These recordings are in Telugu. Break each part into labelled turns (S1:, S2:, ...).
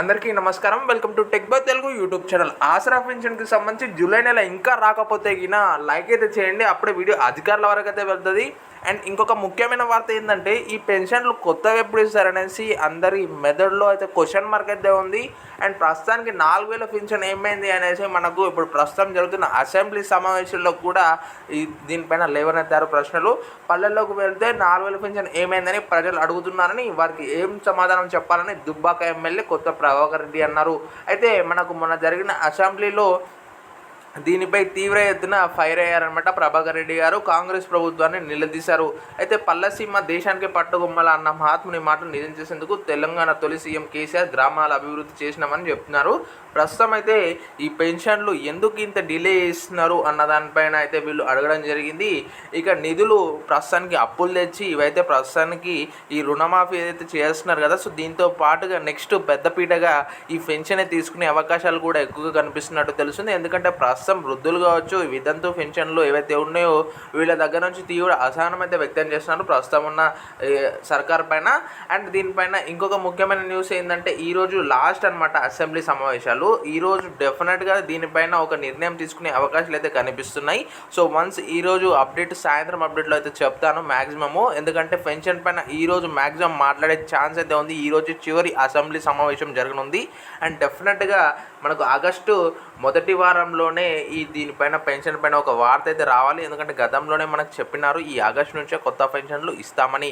S1: అందరికీ నమస్కారం. Welcome to tech by Telugu YouTube channel Aasara పెన్షన్కి సంబంధించి జూలై నెల ఇంకా రాకపోతే గిన లైక్ అయితే చేయండి. అప్పుడే వీడియో అధికారుల వరకు అయితే వెళ్తుంది. అండ్ ఇంకొక ముఖ్యమైన వార్త ఏంటంటే ఈ పెన్షన్లు కొత్తగా ఎప్పుడు ఇస్తారనేసి అందరి మెదడులో అయితే క్వశ్చన్ మార్క్ అయితే ఉంది. అండ్ ప్రస్తుతానికి నాలుగు వేల పెన్షన్ ఏమైంది అనేసి మనకు ఇప్పుడు ప్రస్తుతం జరుగుతున్న అసెంబ్లీ సమావేశంలో కూడా ఈ దీనిపైన లేవనెత్తారు ప్రశ్నలు. పల్లెల్లోకి వెళ్తే నాలుగు వేల పెన్షన్ ఏమైందని ప్రజలు అడుగుతున్నారని వారికి ఏం సమాధానం చెప్పాలని దుబ్బాక ఎమ్మెల్యే కొత్త ప్రభాకర్ రెడ్డి అన్నారు. అయితే మనకు మొన్న జరిగిన అసెంబ్లీలో దీనిపై తీవ్ర ఎత్తున ఫైర్ అయ్యారనమాట ప్రభాకర్ రెడ్డి గారు. కాంగ్రెస్ ప్రభుత్వాన్ని నిలదీశారు. అయితే పల్లసీమ దేశానికి పట్టుగొమ్మల అన్న మహాత్ముని మాటలు నిజం చేసేందుకు తెలంగాణ తొలి సీఎం కేసీఆర్ గ్రామాల అభివృద్ధి చేసినామని చెప్తున్నారు. ప్రస్తుతం అయితే ఈ పెన్షన్లు ఎందుకు ఇంత డిలే చేస్తున్నారు అన్న దానిపైన అయితే వీళ్ళు అడగడం జరిగింది. ఇక నిధులు ప్రస్తుతానికి అప్పులు తెచ్చి ఇవైతే ప్రస్తుతానికి ఈ రుణమాఫీ ఏదైతే చేస్తున్నారు కదా సో దీంతో పాటుగా నెక్స్ట్ పెద్దపీటగా ఈ పెన్షన్ తీసుకునే అవకాశాలు కూడా ఎక్కువగా కనిపిస్తున్నట్టు తెలుస్తుంది. ఎందుకంటే ప్రస్తుతం వృద్ధులు కావచ్చు వితంతు పెన్షన్లు ఏవైతే ఉన్నాయో వీళ్ళ దగ్గర నుంచి తీవ్ర అసహనం అయితే వ్యక్తం చేస్తున్నారు ప్రస్తుతం ఉన్న సర్కార్ పైన. అండ్ దీనిపైన ఇంకొక ముఖ్యమైన న్యూస్ ఏంటంటే ఈరోజు లాస్ట్ అన్నమాట అసెంబ్లీ సమావేశాలు. ఈరోజు డెఫినెట్గా దీనిపైన ఒక నిర్ణయం తీసుకునే అవకాశాలు అయితే కనిపిస్తున్నాయి. సో వన్స్ ఈరోజు అప్డేట్ సాయంత్రం అప్డేట్లో అయితే చెప్తాను మ్యాక్సిమము ఎందుకంటే పెన్షన్ పైన ఈరోజు మ్యాక్సిమం మాట్లాడే ఛాన్స్ అయితే ఉంది. ఈరోజు చివరి అసెంబ్లీ సమావేశం జరగనుంది. అండ్ డెఫినెట్గా మనకు ఆగస్టు మొదటి వారంలోనే ఈ దీనిపైన పెన్షన్ పైన ఒక వార్త అయితే రావాలి. ఎందుకంటే గతంలోనే మనకు చెప్పినారు ఈ ఆగస్టు నుంచే కొత్త పెన్షన్లు ఇస్తామని.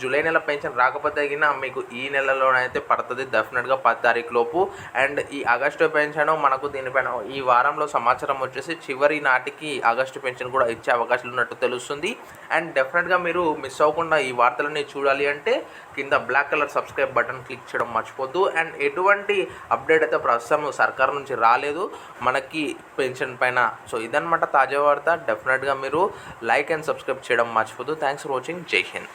S1: జూలై నెల పెన్షన్ రాకపోతే తగిన మీకు ఈ నెలలోనైతే పడుతుంది డెఫినెట్గా పది తారీఖు లోపు. అండ్ ఈ ఆగస్టు పెన్షన్ మనకు దీనిపైన ఈ వారంలో సమాచారం వచ్చేసి చివరి నాటికి ఆగస్టు పెన్షన్ కూడా ఇచ్చే అవకాశాలు ఉన్నట్టు తెలుస్తుంది. అండ్ డెఫినెట్గా మీరు మిస్ అవ్వకుండా ఈ వార్తలన్నీ చూడాలి అంటే కింద black colour subscribe button click చేయడం మర్చిపోద్దు. అండ్ ఎటువంటి అప్డేట్ అయితే ప్రస్తుతం సర్కార్ నుంచి రాలేదు. మనకి పెన్షన్ పైన. సో ఇదనమాట తాజా వార్త. డెఫినెట్గా మీరు లైక్ అండ్ సబ్స్క్రైబ్ చేయడం మర్చిపోదు. థ్యాంక్స్ ఫర్ వాచింగ్ జై హింద్